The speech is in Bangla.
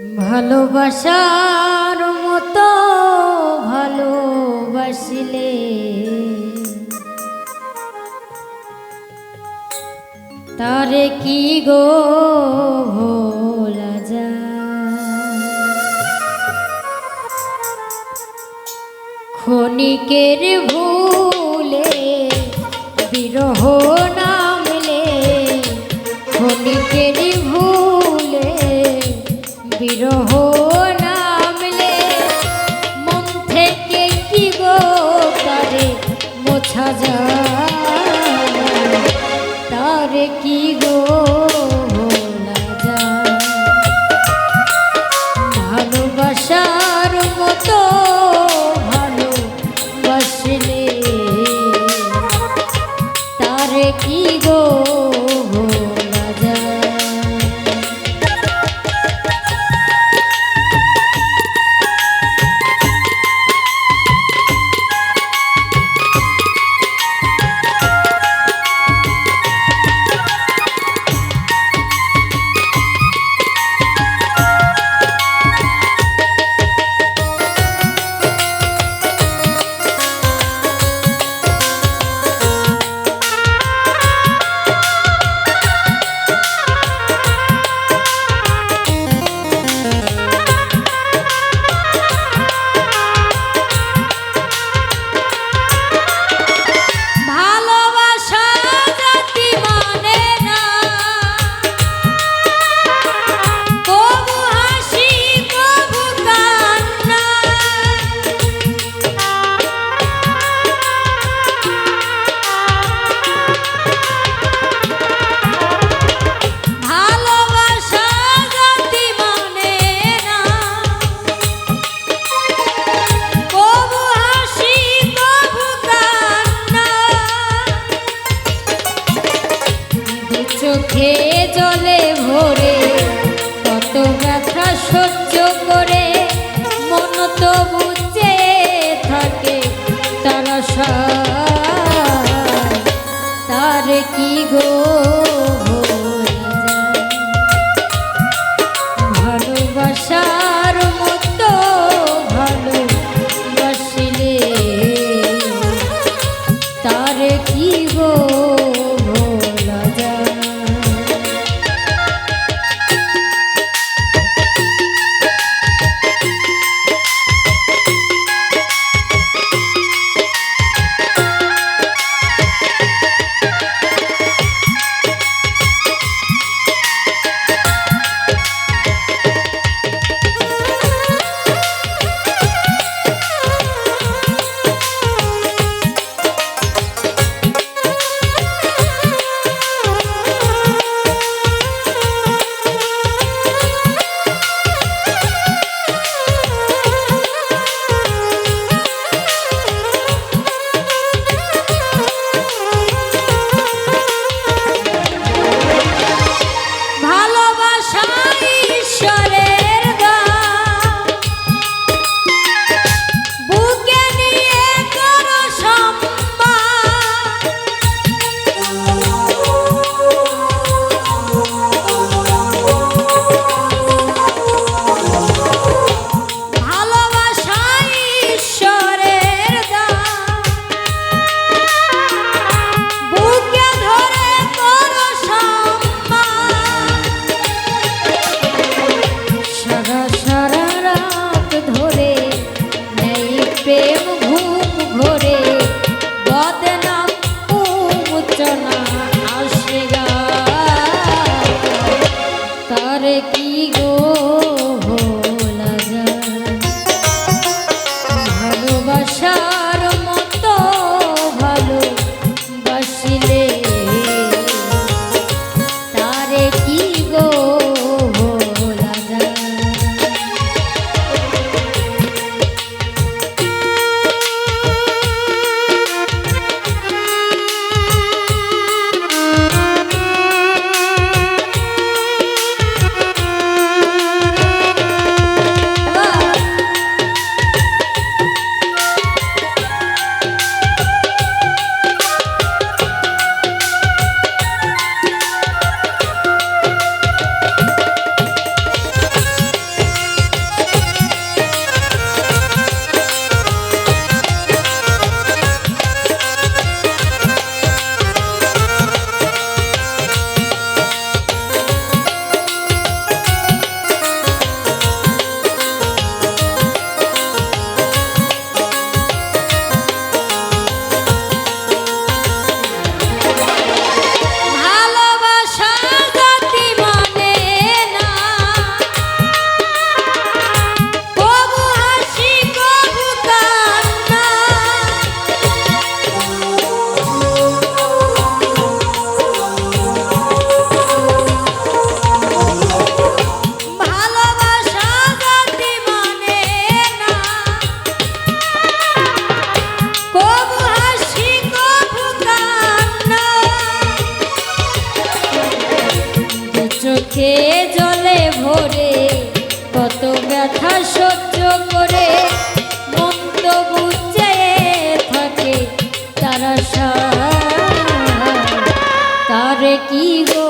ভালোবাসার মতো ভালোবাসিলে। তারে কি গো ভোলা যায়? ক্ষণিকের ভুলে বিরহ নামলে মন থেকে কি গো তারে মোছা যায়? তারে কি গো ভালোবাসার মতো ভালোবাসলে। তারে কি গো চোখে জলে ভরে, কত ব্যথা সহ্য করে। মন তো বুঝে থাকে তারা তার কি গো? ধরে চোখে জলে ভরে কত ব্যথা সহ্য করে। থাকে তারা কি গো?